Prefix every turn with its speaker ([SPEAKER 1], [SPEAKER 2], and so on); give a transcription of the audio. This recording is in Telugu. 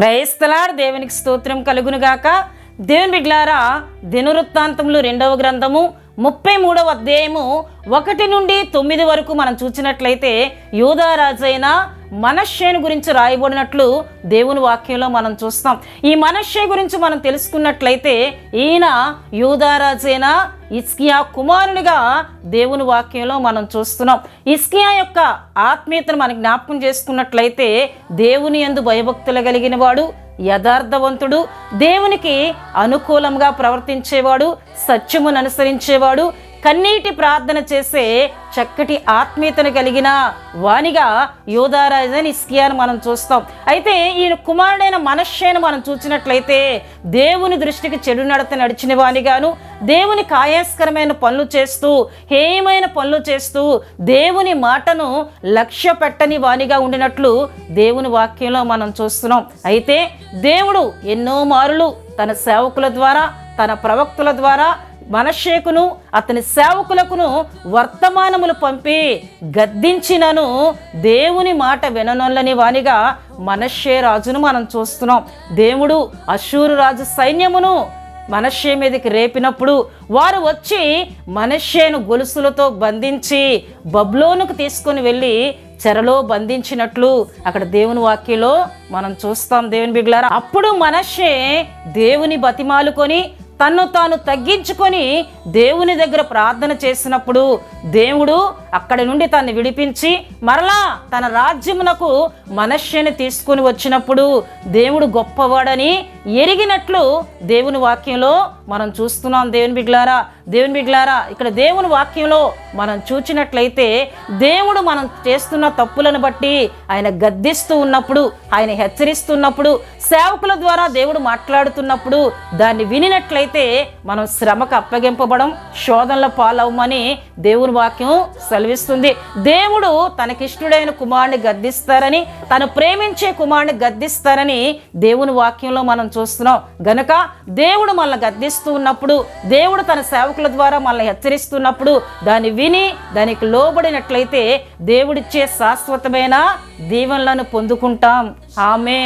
[SPEAKER 1] క్రైస్తలాడు దేవునికి స్తోత్రం కలుగునుగాక దేవుని బిడ్లారా దినవృత్తాంతములు రెండవ గ్రంథము. ముప్పై మూడవ అధ్యాయము ఒకటి నుండి తొమ్మిది వరకు మనం చూసినట్లయితే యోధారాజైన మనశ్శేను గురించి రాయబడినట్లు దేవుని వాక్యంలో మనం చూస్తాం. ఈ మనశ్శే గురించి మనం తెలుసుకున్నట్లయితే ఈయన యూదారాజైన ఇస్కియా కుమారునిగా దేవుని వాక్యంలో మనం చూస్తున్నాం. ఇస్కియా యొక్క ఆత్మీయతను మనం జ్ఞాపకం చేసుకున్నట్లయితే దేవుని యందు భయభక్తులు కలిగిన వాడు యథార్థవంతుడు. దేవునికి అనుకూలంగా ప్రవర్తించేవాడు సత్యమును అనుసరించేవాడు కన్నీటి ప్రార్థన చేసే చక్కటి ఆత్మీయతను కలిగిన వానిగా యోధారాజని ఇస్కియాను మనం చూస్తాం. అయితే ఈయన కుమారుడైన మనశ్శేను మనం చూసినట్లయితే దేవుని దృష్టికి చెడు నడత నడిచిన వానిగాను దేవుని కాయాస్కరమైన పనులు చేస్తూ హేయమైన పనులు చేస్తూ దేవుని మాటను లక్ష్య పెట్టని వానిగా ఉండినట్లు దేవుని వాక్యంలో మనం చూస్తున్నాం. అయితే దేవుడు ఎన్నో మారులు తన సేవకుల ద్వారా తన ప్రవక్తుల ద్వారా మనషేకును అతని సేవకులకును వర్తమానములు పంపి గద్దించినను దేవుని మాట విననొల్లని వానిగా మనషే రాజును మనం చూస్తున్నాం. దేవుడు అశూరు రాజు సైన్యమును మనషే మీదకి రేపినప్పుడు వారు వచ్చి మనషేను గొలుసులతో బంధించి బబ్లోనుకు తీసుకొని వెళ్ళి చెరలో బంధించినట్లు అక్కడ దేవుని వాక్యలో మనం చూస్తాం దేవుని బిగ్లారా అప్పుడు మనషే దేవుని బతిమాలుకొని తన్ను తాను తగ్గించుకొని దేవుని దగ్గర ప్రార్థన చేసినప్పుడు దేవుడు అక్కడి నుండి తన్ని విడిపించి మరలా తన రాజ్యమునకు మనుష్యని తీసుకుని వచ్చినప్పుడు దేవుడు గొప్పవాడని ఎరిగినట్లు దేవుని వాక్యంలో మనం చూస్తున్నాం. దేవుని బిడ్లారా దేవుని బిడ్లారా ఇక్కడ దేవుని వాక్యంలో మనం చూచినట్లయితే దేవుడు మనం చేస్తున్న తప్పులను బట్టి ఆయన గద్దిస్తూ ఉన్నప్పుడు ఆయన హెచ్చరిస్తున్నప్పుడు సేవకుల ద్వారా దేవుడు మాట్లాడుతున్నప్పుడు దాన్ని వినినట్లయితే మనం శ్రమకు అప్పగింపబడం శోధనల పాలవమని దేవుని వాక్యం సెలవిస్తుంది. దేవుడు తనకిష్టుడైన కుమారుని గద్దిస్తారని తను ప్రేమించే కుమారుని గద్దిస్తారని దేవుని వాక్యంలో మనం మనం చూస్తున్నాం. గనక దేవుడు మనల్ని గద్దిస్తూ ఉన్నప్పుడు దేవుడు తన సేవకుల ద్వారా మనల్ని హెచ్చరిస్తున్నప్పుడు దాన్ని విని దానికి లోబడినట్లయితే దేవుడిచ్చే శాశ్వతమైన దీవెనలను పొందుకుంటాం. ఆమె